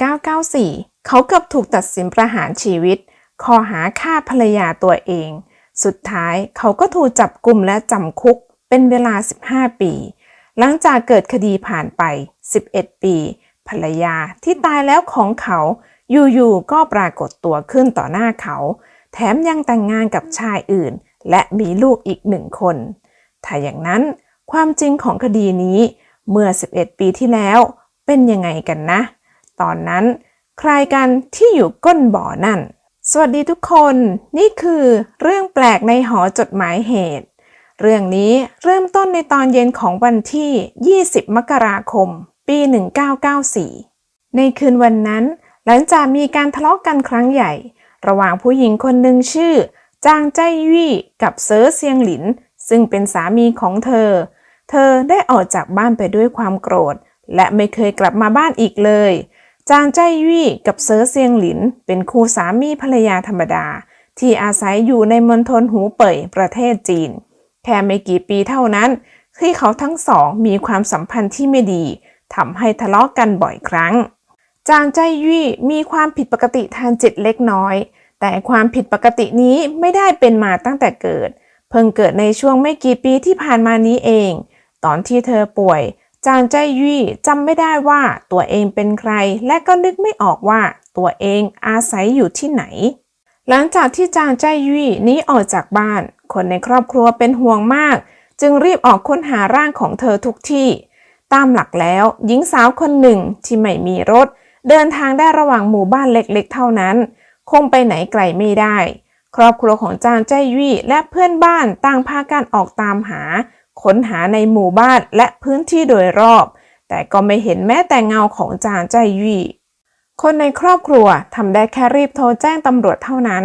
1994 เขาเกือบถูกตัดสินประหารชีวิต ข้อหาฆ่าภรรยาตัวเอง สุดท้ายเขาก็ถูกจับกลุ่มและจำคุกเป็นเวลา 15 ปี หลังจากเกิดคดีผ่านไป 11 ปี ภรรยาที่ตายแล้วของเขา อยู่ๆ ก็ปรากฏตัวขึ้นต่อหน้าเขา แถมยังแต่งงานกับชายอื่น และมีลูกอีกหนึ่งคน ถ้าอย่างนั้นความจริงของคดีนี้เมื่อ 11 ปีที่แล้วเป็นยังไงกันนะ ตอนนั้น ใครกันที่อยู่ก้นบ่อนั่น สวัสดีทุกคน นี่คือเรื่องแปลกในหอจดหมายเหตุ เรื่องนี้เริ่มต้นในตอนเย็นของวันที่ 20 มกราคม ปี 1994 ในคืนวันนั้น หลังจากมีการทะเลาะกกันครั้งใหญ่ ระหว่างผู้หญิงคนหนึ่งชื่อ จางใจยี่กับเซอเซียงหลิน ซึ่งเป็นสามีของเธอ เธอได้ออกจากบ้านไปด้วยความโกรธและไม่เคยกลับมาบ้านอีกเลย จางใจยี่กับเซอเซียงหลิน เป็นคู่สามีภรรยาธรรมดา ที่อาศัยอยู่ในมณฑลหูเป่ยประเทศจีน แค่ไม่กี่ปีเท่านั้นที่เขาทั้งสองมีความสัมพันธ์ที่ไม่ดีทำให้ทะเลาะกกันบ่อยครั้ง จางใจยี่มีความผิดปกติทางจิตเล็กน้อย แต่ความผิดปกตินี้ไม่ได้เป็นมาตั้งแต่เกิด เพิ่งเกิดในช่วงไม่กี่ปีที่ผ่านมานี้เอง ตอนที่เธอป่วย จางใจยี่จำไม่ได้ว่าตัวเองเป็นใคร และก็นึกไม่ออกว่าตัวเองอาศัยอยู่ที่ไหน หลังจากที่จางใจยี่นี้ออกจากบ้าน คนในครอบครัวเป็นห่วงมาก จึงรีบออกค้นหาร่างของเธอทุกที่ ตามหลักแล้วหญิงสาวคนหนึ่งที่ไม่มีรถ เดินทางได้ระหว่างหมู่บ้านเล็กๆ เท่านั้น คงไปไหนไกลไม่ได้ ครอบครัวของจางใจยี่และเพื่อนบ้านต่างพากันออกตามหา ค้นหาในหมู่บ้านและพื้นที่โดยรอบ แต่ก็ไม่เห็นแม้แต่เงาของจางใจยี่คนในครอบครัวทำได้แค่รีบโทรแจ้งตำรวจเท่านั้น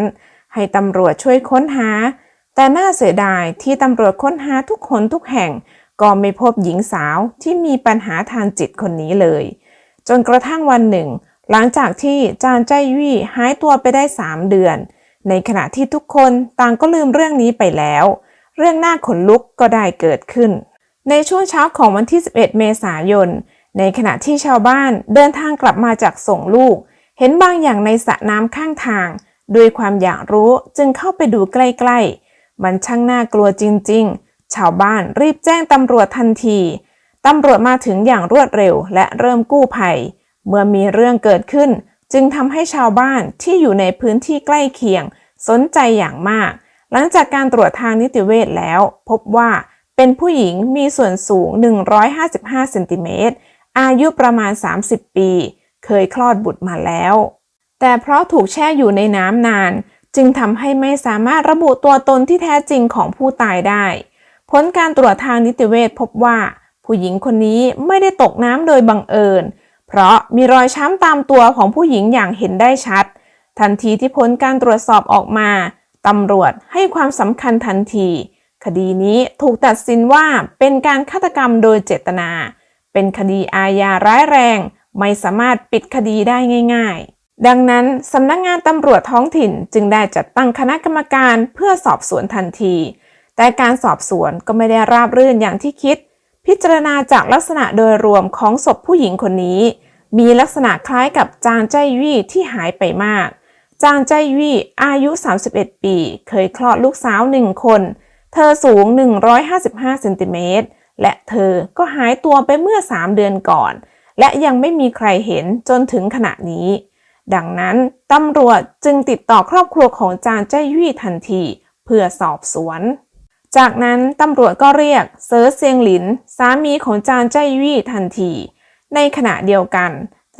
ให้ตำรวจช่วยค้นหา แต่น่าเสียดายที่ตำรวจค้นหาทุกคนทุกแห่ง ก็ไม่พบหญิงสาวที่มีปัญหาทางจิตคนนี้เลย จนกระทั่งวันหนึ่ง หลังจากที่จางใจยี่หายตัวไปได้ 3 เดือน ในขณะที่ทุกคนต่างก็ลืมเรื่องนี้ไปแล้ว เรื่องน่าขนลุกก็ได้เกิดขึ้น ในช่วงเช้าของวันที่ 11 เมษายน ในขณะที่ชาวบ้านเดินทางกลับมาจากส่งลูก เห็นบางอย่างในสระน้ำข้างทาง ด้วยความอยากรู้จึงเข้าไปดูใกล้ๆ มันช่างน่ากลัวจริงๆ ชาวบ้านรีบแจ้งตำรวจทันทีตำรวจมาถึงอย่างรวดเร็วและเริ่มกู้ภัย เมื่อมีเรื่องเกิดขึ้น จึงทำให้ชาวบ้านที่อยู่ในพื้นที่ใกล้เคียง สนใจอย่างมาก หลังจากการตรวจทางนิติเวชแล้ว พบว่าเป็นผู้หญิงมีส่วนสูง 155 เซนติเมตร อายุประมาณ 30 ปี เคยคลอดบุตรมาแล้ว แต่เพราะถูกแช่อยู่ในน้ำนาน จึงทำให้ไม่สามารถระบุตัวตนที่แท้จริงของผู้ตายได้ ผลการตรวจทางนิติเวชพบว่า ผู้หญิงคนนี้ไม่ได้ตกน้ำโดยบังเอิญ เพราะมีรอยช้ำตามตัวของผู้หญิงอย่างเห็นได้ชัด ทันทีที่ผลการตรวจสอบออกมา ตำรวจให้ความสำคัญทันที คดีนี้ถูกตัดสินว่าเป็นการฆาตกรรมโดยเจตนา เป็นคดีอาญาร้ายแรง ไม่สามารถปิดคดีได้ง่าย ๆ ดังนั้นสำนักงงานตำรวจท้องถิ่นจึงได้จัดตั้งคณะกรรมการเพื่อสอบสวนทันที แต่การสอบสวนก็ไม่ได้ราบรื่นอย่างที่คิด พิจารณาจากลักษณะโดยรวมของศพผู้หญิงคนนี้ มีลักษณะคล้ายกับจางใจยี่ที่หายไปมาก จางใจยี่อายุ 31 ปี เคยคลอดลูกสาวหนึ่งคน เธอสูง 155 เซนติเมตร และเธอก็หายตัวไปเมื่อ 3 เดือนก่อน และยังไม่มีใครเห็นจนถึงขณะนี้ ดังนั้นตำรวจจึงติดต่อครอบครัวของจางใจยี่ทันที เพื่อสอบสวน จากนั้นตำรวจก็เรียกเซอร์เซียงหลิน สามีของจางใจยี่ทันที ในขณะเดียวกัน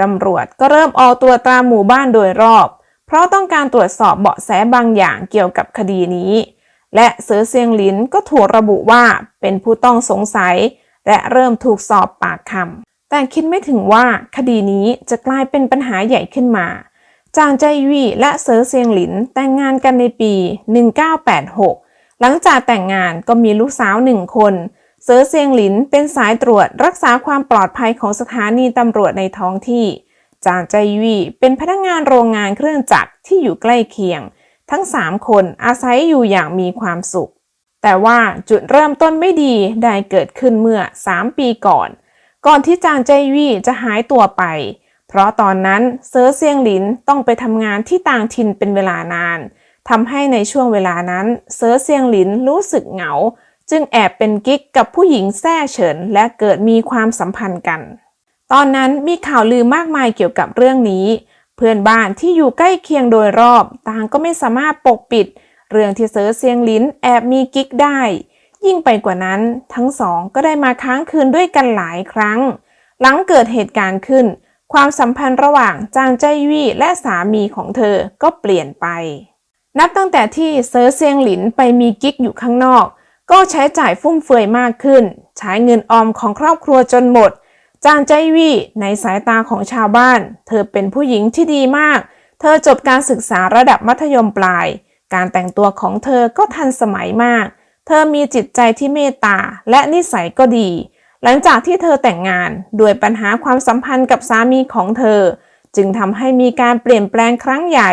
ตำรวจก็เริ่มออกตัวตามหมู่บ้านโดยรอบ เพราะต้องการตรวจสอบเบาะแสบางอย่างเกี่ยวกับคดีนี้ และเสือเซียงหลินก็ถูกระบุว่าเป็นผู้ต้องสงสัย และเริ่มถูกสอบปากคำแต่คิดไม่ถึงว่าคดีนี้จะกลายเป็นปัญหาใหญ่ขึ้นมาจางใจยี่และเสือเซียงหลินแต่งงานกันในปี 1986 หลังจากแต่งงานก็มีลูกสาวหนึ่งคน เซอเซียงหลินเป็นสายตรวจรักษาความปลอดภัยของสถานีตำรวจในท้องที่ จางใจยี่เป็นพนักงานโรงงานเครื่องจักรที่อยู่ใกล้เคียง ทั้ง 3 คนอาศัยอยู่อย่างมีความสุข แต่ว่าจุดเริ่มต้นไม่ดีได้เกิดขึ้นเมื่อ 3 ปีก่อน ก่อนที่จางใจยี่จะหายตัวไป เพราะตอนนั้นเซอร์เซียงหลินต้องไปทำงานที่ต่างถิ่นเป็นเวลานานทำให้ในช่วงเวลานั้นเซอร์เซียงหลินรู้สึกเหงา จึงแอบเป็นกิ๊กกับผู้หญิงแซ่เฉินและเกิดมีความสัมพันธ์กัน ตอนนั้นมีข่าวลือมากมายเกี่ยวกับเรื่องนี้ เพื่อนบ้านที่อยู่ใกล้เคียงโดยรอบ ต่างก็ไม่สามารถปกปิด เรื่องที่เซอเซียงหลินแอบมีกิ๊กได้ ยิ่งไปกว่านั้น ทั้งสองก็ได้มาค้างคืนด้วยกันหลายครั้ง หลังเกิดเหตุการณ์ขึ้น ความสัมพันธ์ระหว่างจางใจวี่และสามีของเธอก็เปลี่ยนไป นับตั้งแต่ที่เซอเซียงหลินไปมีกิ๊กอยู่ข้างนอก ก็ใช้จ่ายฟุ่มเฟือยมากขึ้น ใช้เงินออมของครอบครัวจนหมด จางใจวี่ในสายตาของชาวบ้าน เธอเป็นผู้หญิงที่ดีมาก เธอจบการศึกษาระดับมัธยมปลาย การแต่งตัวของเธอก็ทันสมัยมาก เธอมีจิตใจที่เมตตาและนิสัยก็ดี หลังจากที่เธอแต่งงานด้วยปัญหาความสัมพันธ์กับสามีของเธอ จึงทำให้มีการเปลี่ยนแปลงครั้งใหญ่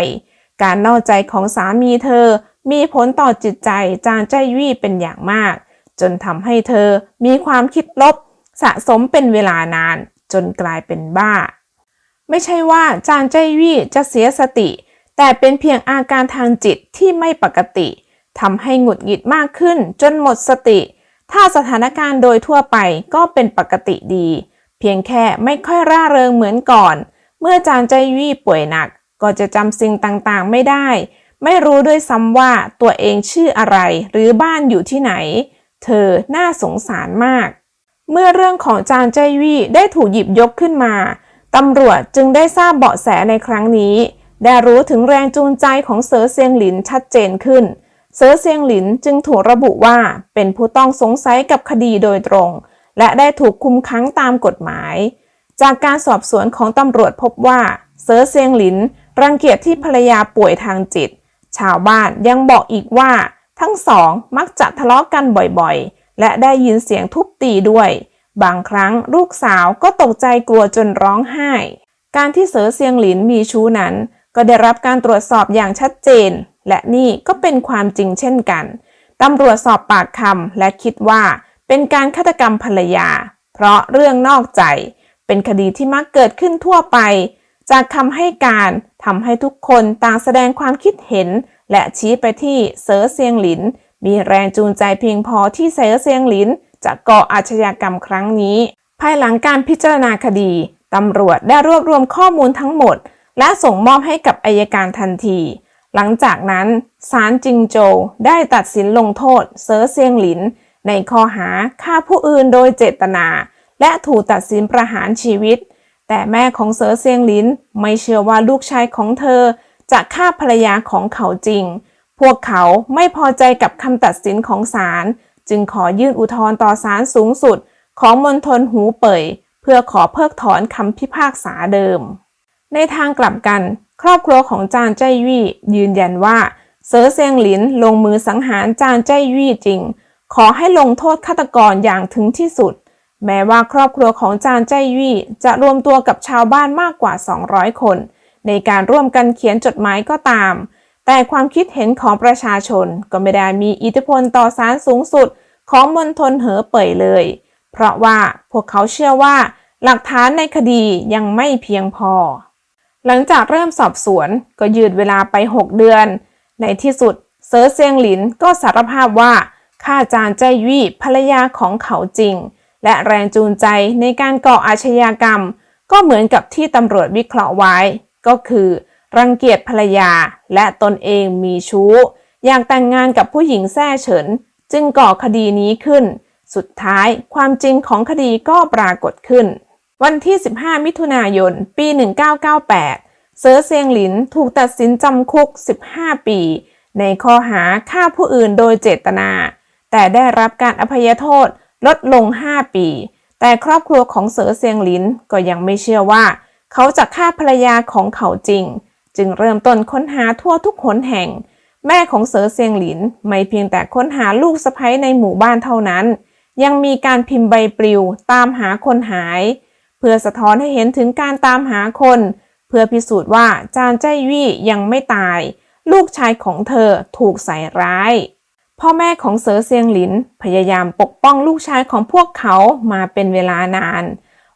การนอกใจของสามีเธอ มีผลต่อจิตใจจางใจวี่เป็นอย่างมาก จนทำให้เธอมีความคิดลบ สะสมเป็นเวลานานจนกลายเป็นบ้า ไม่ใช่ว่าจางใจวี่จะเสียสติ แต่เป็นเพียงอาการทางจิตที่ไม่ปกติทำให้หงุดหงิดมากขึ้นจนหมดสติ ถ้าสถานการณ์โดยทั่วไปก็เป็นปกติดี เพียงแค่ไม่ค่อยร่าเริงเหมือนก่อน เมื่อจางใจวี่ป่วยหนัก ก็จะจำสิ่งต่างๆไม่ได้ ไม่รู้ด้วยซ้ำว่าตัวเองชื่ออะไรหรือบ้านอยู่ที่ไหน เธอน่าสงสารมาก เมื่อเรื่องของจางใจวี่ได้ถูกหยิบยกขึ้นมาตำรวจจึงได้ทราบเบาะแสในครั้งนี้ ได้รู้ถึงแรงจูงใจของเสือเซียงหลินชัดเจนขึ้น เสือเซียงหลินจึงถูกระบุว่าเป็นผู้ต้องสงสัยกับคดีโดยตรง และได้ถูกคุมขังตามกฎหมาย จากการสอบสวนของตำรวจพบว่าเสือเซียงหลินรังเกียจที่ภรรยาป่วยทางจิต ชาวบ้านยังบอกอีกว่า ทั้งสองมักจะทะเลาะกันบ่อยๆ และได้ยินเสียงทุบตีด้วย บางครั้งลูกสาวก็ตกใจกลัวจนร้องไห้ การที่เสือเซียงหลินมีชู้นั้น ก็ได้รับการตรวจสอบอย่างชัดเจน และนี่ก็เป็นความจริงเช่นกันตำรวจสอบปากคำและคิดว่าเป็นการฆาตกรรมภรรยา เพราะเรื่องนอกใจ เป็นคดีที่มักเกิดขึ้นทั่วไป จากคำให้การทำให้ทุกคนต่างแสดงความคิดเห็น และชี้ไปที่เซอเซียงหลิน มีแรงจูงใจเพียงพอที่เซอเซียงหลินจะก่ออาชญากรรมครั้งนี้ ภายหลังการพิจารณาคดีตำรวจได้รวบรวมข้อมูลทั้งหมด และส่งมอบให้กับอายการทันที หลังจากนั้นศาลจิงโจวได้ตัดสินลงโทษเซอเซียงหลิน ในข้อหาฆ่าผู้อื่นโดยเจตนา และถูกตัดสินประหารชีวิต แต่แม่ของเซอเซียงหลินไม่เชื่อว่าลูกชายของเธอจะฆ่าภรรยาของเขาจริง พวกเขาไม่พอใจกับคำตัดสินของศาลจึงขอยื่นอุทธรณ์ต่อศาลสูงสุด ของมณฑลหูเป่ยเพื่อขอเพิกถอนคำพิพากษาเดิม ในทางกลับกัน ครอบครัวของจางใจวี่ยืนยันว่าเซอเซียงหลินลงมือสังหารจางใจวี่จริง ขอให้ลงโทษฆาตกรอย่างถึงที่สุด แม้ว่าครอบครัวของจางใจวี่จะรวมตัวกับชาวบ้านมากกว่า 200 คน ในการร่วมกันเขียนจดหมายก็ตาม แต่ความคิดเห็นของประชาชนก็ไม่ได้มีอิทธิพลต่อศาลสูงสุดของมณฑลเหอเป่ยเลย เพราะว่าพวกเขาเชื่อว่า หลักฐานในคดียังไม่เพียงพอ หลังจากเริ่มสอบสวนก็ยืดเวลาไป 6 เดือน ในที่สุดเซอร์เซียงหลินก็สารภาพว่าฆ่าจานใจวี่ภรรยาของเขาจริง และแรงจูงใจในการก่ออาชญากรรม ก็เหมือนกับที่ตำรวจวิเคราะห์ไว้ ก็คือ รังเกียจภรรยาและตนเองมีชู้ อยากแต่งงานกับผู้หญิงแท้เฉิน จึงก่อคดีนี้ขึ้น สุดท้ายความจริงของคดีก็ปรากฏขึ้น วันที่ 15 มิถุนายน ปี 1998 เซอร์เซียงหลินถูกตัดสินจำคุก 15 ปี ในข้อหาฆ่าผู้อื่นโดยเจตนา แต่ได้รับการอภัยโทษลดลง 5 ปี แต่ครอบครัวของเสือเซียงหลินก็ยังไม่เชื่อว่า เขาจะฆ่าภรรยาของเขาจริง จึงเริ่มต้นค้นหาทั่วทุกหนแห่ง แม่ของเสือเซียงหลิน ไม่เพียงแต่ค้นหาลูกสะใภ้ในหมู่บ้านเท่านั้น ยังมีการพิมพ์ใบปลิวตามหาคนหาย เพื่อสะท้อนให้เห็นถึงการตามหาคน เพื่อพิสูจน์ว่าจานใจวี่ยังไม่ตาย ลูกชายของเธอถูกใส่ร้ายพ่อแม่ของเสือเซียงหลิน พยายามปกป้องลูกชายของพวกเขามาเป็นเวลานาน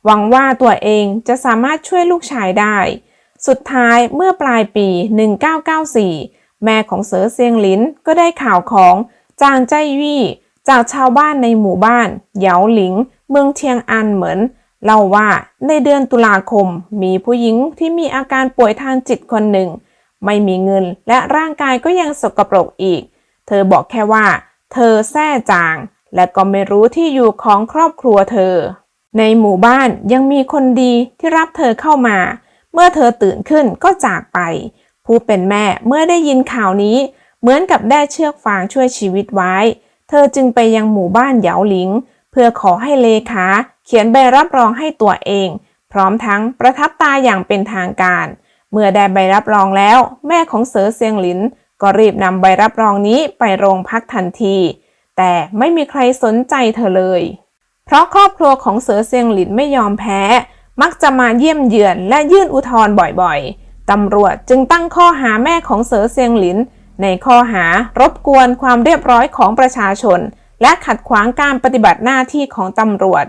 หวังว่าตัวเองจะสามารถช่วยลูกชายได้ สุดท้ายเมื่อปลายปี 1994 แม่ของเสือเซียงหลินก็ได้ข่าวของจางใจวี่จากชาวบ้านในหมู่บ้านเหยาหลิง เมืองเทียงอันเหมือนเล่าว่าในเดือนตุลาคมมีผู้หญิงที่มีอาการป่วยทางจิตคนหนึ่ง ไม่มีเงินและร่างกายก็ยังสกปรกอีก เธอบอกแค่ว่า เธอแท้จาง และก็ไม่รู้ที่อยู่ของครอบครัวเธอ ในหมู่บ้านยังมีคนดีที่รับเธอเข้ามา เมื่อเธอตื่นขึ้นก็จากไป ผู้เป็นแม่เมื่อได้ยินข่าวนี้ เหมือนกับได้เชือกฟางช่วยชีวิตไว้ เธอจึงไปยังหมู่บ้านเหยาหลิง เพื่อขอให้เลขาเขียนใบรับรองให้ตัวเอง พร้อมทั้งประทับตาอย่างเป็นทางการ เมื่อได้ใบรับรองแล้ว แม่ของเสือเซียงหลิน ก็รีบนำใบรับรองนี้ไปโรงพักทันที แต่ไม่มีใครสนใจเธอเลย เพราะครอบครัวของเสือเซียงหลินไม่ยอมแพ้ มักจะมาเยี่ยมเยือนและยื่นอุทธรณ์บ่อยๆ ตำรวจจึงตั้งข้อหาแม่ของเสือเซียงหลิน ในข้อหารบกวนความเรียบร้อยของประชาชน และขัดขวางการปฏิบัติหน้าที่ของตำรวจ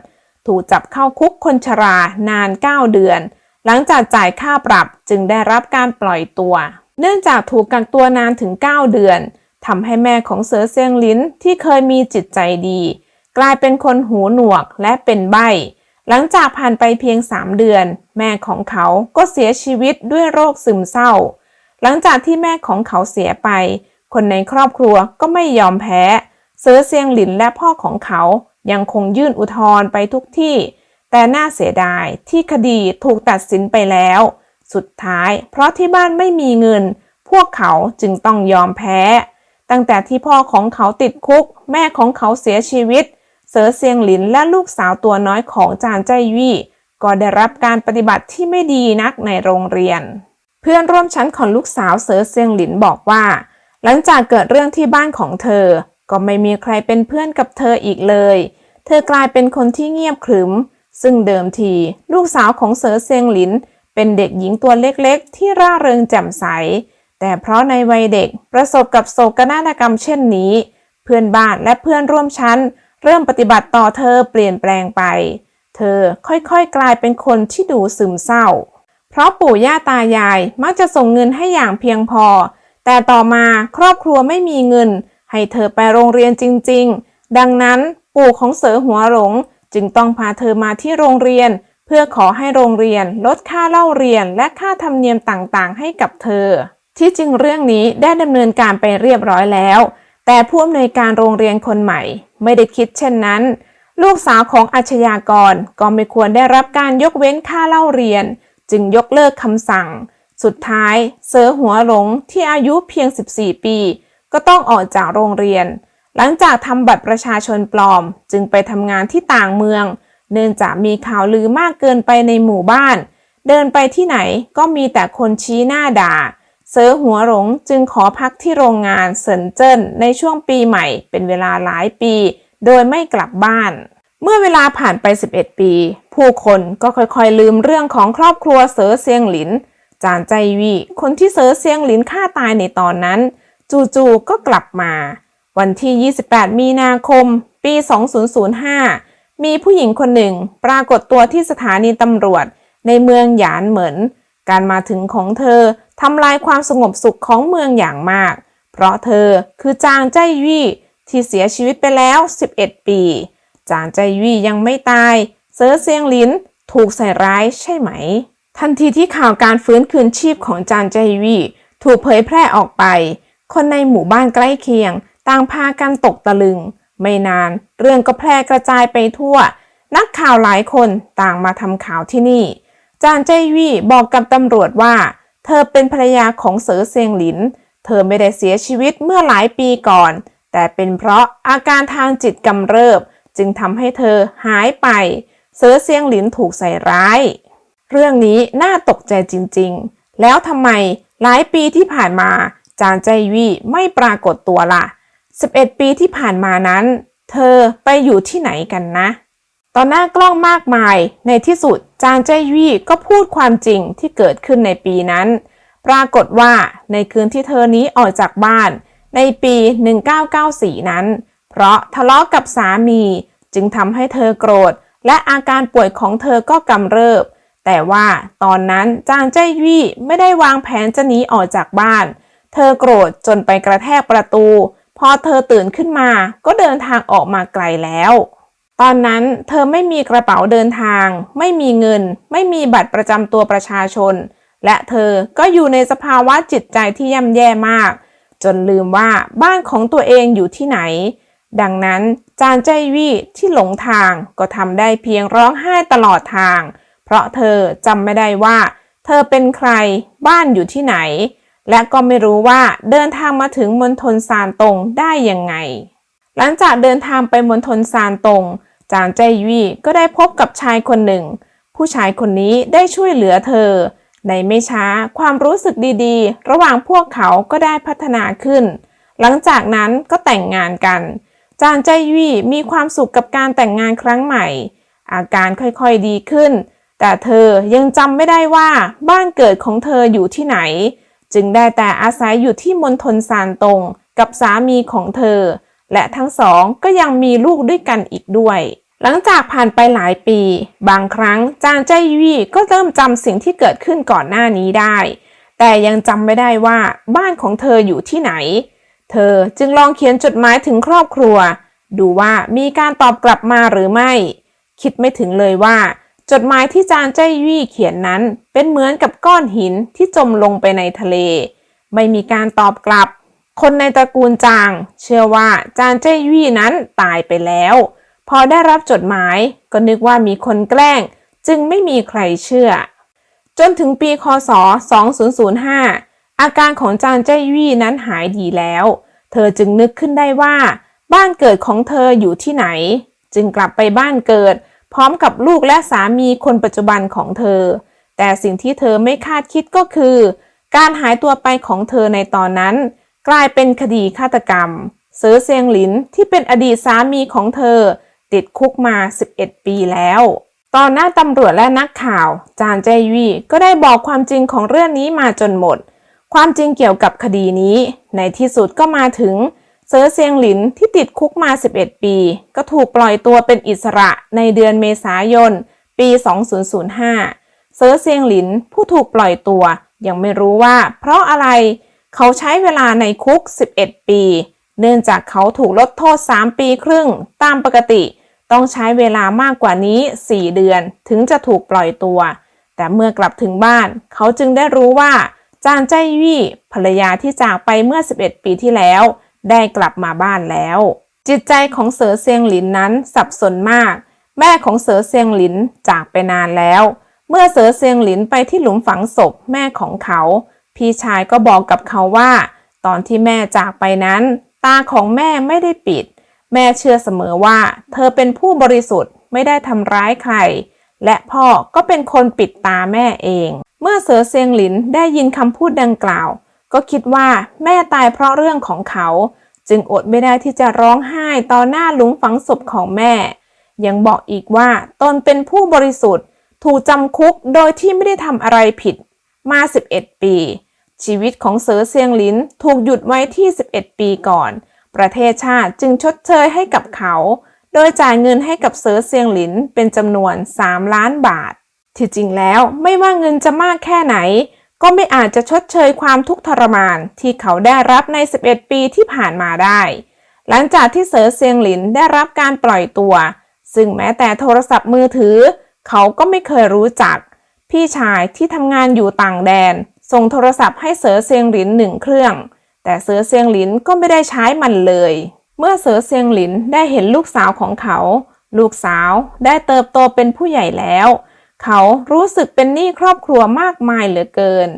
ถูกจับเข้าคุกคนชรานาน 9 เดือน หลังจากจ่ายค่าปรับจึงได้รับการปล่อยตัว เนื่องจากถูกกักตัวนานถึง 9 เดือนทำให้แม่ของเสือเซียงลิ้นที่เคยมีจิตใจดี กลายเป็นคนหูหนวกและเป็นใบ้ หลังจากผ่านไปเพียง 3 เดือน แม่ของเขาก็เสียชีวิตด้วยโรคซึมเศร้า หลังจากที่แม่ของเขาเสียไป คนในครอบครัวก็ไม่ยอมแพ้เสือเซียงหลินและพ่อของเขายังคงยื่นอุทธรณ์ไปทุกที่ แต่น่าเสียดายที่คดีถูกตัดสินไปแล้ว สุดท้ายเพราะที่บ้านไม่มีเงิน พวกเขาจึงต้องยอมแพ้ ตั้งแต่ที่พ่อของเขาติดคุก แม่ของเขาเสียชีวิต เสือเซียงหลินและลูกสาวตัวน้อยของจานใจยี่ก็ได้รับการปฏิบัติที่ไม่ดีนักในโรงเรียน เพื่อนร่วมชั้นของลูกสาวเสือเซียงหลินบอกว่า หลังจากเกิดเรื่องที่บ้านของเธอ ก็ไม่มีใครเป็นเพื่อนกับเธออีกเลย เธอกลายเป็นคนที่เงียบขรึม ซึ่งเดิมที ลูกสาวของเสือเซียงหลิน เป็นเด็กหญิงตัวเล็กๆ ที่ร่าเริงแจ่มใส แต่เพราะในวัยเด็กประสบกับโศกนาฏกรรมเช่นนี้ เพื่อนบ้านและเพื่อนร่วมชั้น เริ่มปฏิบัติต่อเธอเปลี่ยนแปลงไป เธอค่อยๆ กลายเป็นคนที่ดูซึมเศร้า เพราะปู่ย่าตายายมักจะส่งเงินให้อย่างเพียงพอ แต่ต่อมาครอบครัวไม่มีเงิน ให้เธอไปโรงเรียนจริง ๆ ดังนั้นปู่ของเสือหัวหลงจึงต้องพาเธอมาที่โรงเรียน เพื่อขอให้โรงเรียนลดค่าเล่าเรียนและค่าธรรมเนียมต่างๆ ให้กับเธอ ที่จริงเรื่องนี้ได้ดำเนินการไปเรียบร้อยแล้ว แต่ผู้อำนวยการโรงเรียนคนใหม่ ไม่ได้คิดเช่นนั้น ลูกสาวของอาชญากรก็ไม่ควรได้รับการยกเว้นค่าเล่าเรียน จึงยกเลิกคำสั่ง สุดท้าย เสือหัวหลงที่อายุเพียง 14 ปี ก็ต้องออกจากโรงเรียน หลังจากทำบัตรประชาชนปลอม จึงไปทำงานที่ต่างเมือง เนื่องจากมีข่าวลือมากเกินไปในหมู่บ้าน เดินไปที่ไหนก็มีแต่คนชี้หน้าด่า เสือหัวหลงจึงขอพักที่โรงงานเซินเจิ้นในช่วงปีใหม่เป็นเวลาหลายปี โดยไม่กลับบ้าน เมื่อเวลาผ่านไป 11 ปี ผู้คนก็ค่อยๆลืมเรื่องของครอบครัวเสือเซียงหลิน จานใจวีคนที่เสือเซียงหลินฆ่าตายในตอนนั้น จู่ๆก็กลับมา วันที่ 28 มีนาคม ปี 2005 มีผู้หญิงคนหนึ่งปรากฏตัวที่สถานีตำรวจในเมืองหยานเหมิน การมาถึงของเธอทำลายความสงบสุขของเมืองอย่างมาก เพราะเธอคือจางใจวี่ที่เสียชีวิตไปแล้ว 11 ปี จางใจวี่ยังไม่ตาย เซอเซียงลินถูกใส่ร้ายใช่ไหม ทันทีที่ข่าวการฟื้นคืนชีพของจางใจวี่ถูกเผยแพร่ออกไป คนในหมู่บ้านใกล้เคียง ต่างพากันตกตะลึง ไม่นานเรื่องก็แพร่กระจายไปทั่ว นักข่าวหลายคนต่างมาทำข่าวที่นี่ จางใจวี่บอกกับตำรวจว่า เธอเป็นภรรยาของเสือเซียงหลิน เธอไม่ได้เสียชีวิตเมื่อหลายปีก่อน แต่เป็นเพราะอาการทางจิตกำเริบ จึงทำให้เธอหายไป เสือเซียงหลินถูกใส่ร้าย เรื่องนี้น่าตกใจจริงๆ แล้วทำไมหลายปีที่ผ่านมาจางใจวี่ไม่ปรากฏตัวล่ะ 11 ปีที่ผ่านมานั้น เธอไปอยู่ที่ไหนกันนะ ตอนหน้ากล้องมากมาย ในที่สุดจางใจยี่ก็พูดความจริงที่เกิดขึ้นในปีนั้น ปรากฏว่าในคืนที่เธอนี้ออกจากบ้าน ในปี 1994 นั้น เพราะทะเลาะกับสามีจึงทำให้เธอโกรธ และอาการป่วยของเธอก็กำเริบ แต่ว่าตอนนั้นจางใจยี่ไม่ได้วางแผนจะหนีออกจากบ้าน เธอโกรธจนไปกระแทกประตู พอเธอตื่นขึ้นมาก็เดินทางออกมาไกลแล้ว ตอนนั้นเธอไม่มีกระเป๋าเดินทาง ไม่มีเงิน ไม่มีบัตรประจำตัวประชาชน และเธอก็อยู่ในสภาวะจิตใจที่ย่ำแย่มาก จนลืมว่าบ้านของตัวเองอยู่ที่ไหน ดังนั้นจานใจวี่ที่หลงทางก็ทำได้เพียงร้องไห้ตลอดทาง เพราะเธอจำไม่ได้ว่า เธอเป็นใครบ้านอยู่ที่ไหน และก็ไม่รู้ว่าเดินทางมาถึงมณฑลซานตงได้ยังไง หลังจากเดินทางไปมณฑลซานตง จางใจยี่ก็ได้พบกับชายคนหนึ่ง ผู้ชายคนนี้ได้ช่วยเหลือเธอ ในไม่ช้าความรู้สึกดีๆ ระหว่างพวกเขาก็ได้พัฒนาขึ้น หลังจากนั้นก็แต่งงานกัน จางใจยี่มีความสุขกับการแต่งงานครั้งใหม่ อาการค่อยๆดีขึ้น แต่เธอยังจำไม่ได้ว่าบ้านเกิดของเธออยู่ที่ไหน จึงได้แต่อาศัยอยู่ที่มณฑลซานตงกับสามีของเธอ และทั้งสองก็ยังมีลูกด้วยกันอีกด้วย หลังจากผ่านไปหลายปี บางครั้งจางใจยี่ก็เริ่มจำสิ่งที่เกิดขึ้นก่อนหน้านี้ได้ แต่ยังจำไม่ได้ว่าบ้านของเธออยู่ที่ไหน เธอจึงลองเขียนจดหมายถึงครอบครัว ดูว่ามีการตอบกลับมาหรือไม่ คิดไม่ถึงเลยว่า จดหมายที่จางใจยี่เขียนนั้นเป็นเหมือนกับก้อนหินที่จมลงไปในทะเล ไม่มีการตอบกลับ คนในตระกูลจาง เชื่อว่าจางเจ้ยยี่นั้นตายไปแล้ว พอได้รับจดหมายก็นึกว่ามีคนแกล้ง จึงไม่มีใครเชื่อ จนถึงปีคศ 2005 อาการของจางเจ้ยยี่นั้นหายดีแล้ว เธอจึงนึกขึ้นได้ว่า บ้านเกิดของเธออยู่ที่ไหน จึงกลับไปบ้านเกิด พร้อมกับลูกและสามีคนปัจจุบันของเธอ แต่สิ่งที่เธอไม่คาดคิดก็คือ การหายตัวไปของเธอในตอนนั้น กลายเป็นคดีฆาตกรรมเซอเซียงหลินที่เป็นอดีตสามีของเธอ ติดคุกมา 11 ปีแล้ว ตอนหน้าตำรวจและนักข่าว จานใจยี่ก็ได้บอกความจริงของเรื่องนี้มาจนหมด ความจริงเกี่ยวกับคดีนี้ ในที่สุดก็มาถึงเซอเซียงหลินที่ติดคุกมา 11 ปี ก็ถูกปล่อยตัวเป็นอิสระในเดือนเมษายน ปี 2005 เซอเซียงหลินผู้ถูกปล่อยตัว ยังไม่รู้ว่า เพราะอะไร เขาใช้เวลาในคุก 11 ปี เนื่องจากเขาถูกลดโทษ 3 ปีครึ่ง ตามปกติ ต้องใช้เวลามากกว่านี้ 4 เดือนถึงจะถูกปล่อยตัว แต่เมื่อกลับถึงบ้าน เขาจึงได้รู้ว่า จางใจยี่ภรรยาที่จากไปเมื่อ 11 ปีที่แล้ว ได้กลับมาบ้านแล้ว จิตใจของเสือเซียงหลินนั้นสับสนมาก แม่ของเสือเซียงหลินจากไปนานแล้ว เมื่อเสือเซียงหลินไปที่หลุมฝังศพแม่ของเขา พี่ชายก็บอกกับเขาว่า ตอนที่แม่จากไปนั้น ตาของแม่ไม่ได้ปิด แม่เชื่อเสมอว่า เธอเป็นผู้บริสุทธิ์ไม่ได้ทำร้ายใคร และพ่อก็เป็นคนปิดตาแม่เอง เมื่อเสือเซียงหลินได้ยินคำพูดดังกล่าว ก็คิดว่าแม่ตายเพราะเรื่องของเขา จึงอดไม่ได้ที่จะร้องไห้ต่อหน้าหลุมฝังศพของแม่ ยังบอกอีกว่าตนเป็นผู้บริสุทธิ์ ถูกจำคุกโดยที่ไม่ได้ทำอะไรผิดมา 11 ปี ชีวิตของเสือเซียงหลินถูกหยุดไว้ที่ 11 ปีก่อน ประเทศชาติจึงชดเชยให้กับเขา โดยจ่ายเงินให้กับเสือเซียงหลินเป็นจำนวน 3 ล้านบาท ที่จริงแล้วไม่ว่าเงินจะมากแค่ไหน ก็ไม่อาจจะชดเชยความทุกข์ทรมานที่เขาได้รับใน 11 ปีที่ผ่านมาได้ หลังจากที่เสือเซียงหลินได้รับการปล่อยตัว ซึ่งแม้แต่โทรศัพท์มือถือ เขาก็ไม่เคยรู้จัก พี่ชายที่ทำงานอยู่ต่างแดน ส่งโทรศัพท์ให้เสือเซียงหลินหนึ่งเครื่อง แต่เสือเซียงหลินก็ไม่ได้ใช้มันเลย เมื่อเสือเซียงหลินได้เห็นลูกสาวของเขา ลูกสาวได้เติบโตเป็นผู้ใหญ่แล้ว เขารู้สึกเป็นหนี้ครอบครัวมากมายเหลือเกิน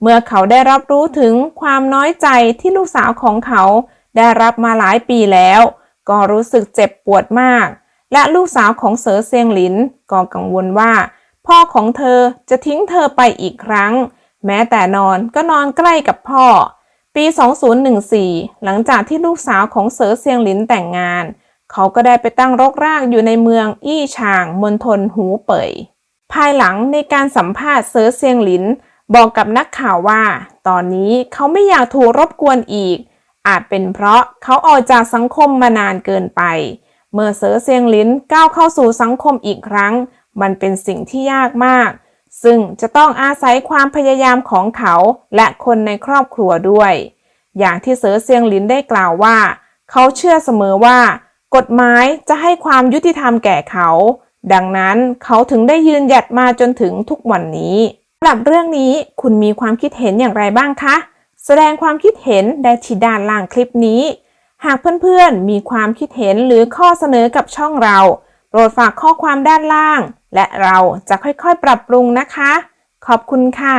เมื่อเขาได้รับรู้ถึงความน้อยใจที่ลูกสาวของเขา ได้รับมาหลายปีแล้ว ก็รู้สึกเจ็บปวดมาก และลูกสาวของเสือเซียงหลินก็กังวลว่า พ่อของเธอจะทิ้งเธอไปอีกครั้ง แม้แต่นอนก็นอนใกล้กับพ่อ ปี 2014 หลังจากที่ลูกสาวของเสือเซียงหลินแต่งงาน เขาก็ได้ไปตั้งรกรากอยู่ในเมืองอี้ชางมณฑลหูเป่ย ภายหลังในการสัมภาษณ์เสือเซียงหลินบอกกับนักข่าวว่า ตอนนี้เขาไม่อยากถูกรบกวนอีก อาจเป็นเพราะเขาออกจากสังคมมานานเกินไป เมื่อเสือเซียงหลินก้าวเข้าสู่สังคมอีกครั้ง มันเป็นสิ่งที่ยากมาก ซึ่งจะต้องอาศัยความพยายามของเขาและคนในครอบครัวด้วย อย่างที่เสือเซียงหลินได้กล่าวว่า เขาเชื่อเสมอว่า กฎหมายจะให้ความยุติธรรมแก่เขา ดังนั้นเขาถึงได้ยืนหยัดมาจนถึงทุกวันนี้สำหรับเรื่องนี้คุณมีความคิดเห็นอย่างไรบ้างคะ แสดงความคิดเห็นได้ที่ด้านล่างคลิปนี้ หากเพื่อนๆมีความคิดเห็นหรือข้อเสนอกับช่องเรา โปรดฝากข้อความด้านล่าง และเราจะค่อยๆปรับปรุงนะคะ ขอบคุณค่ะ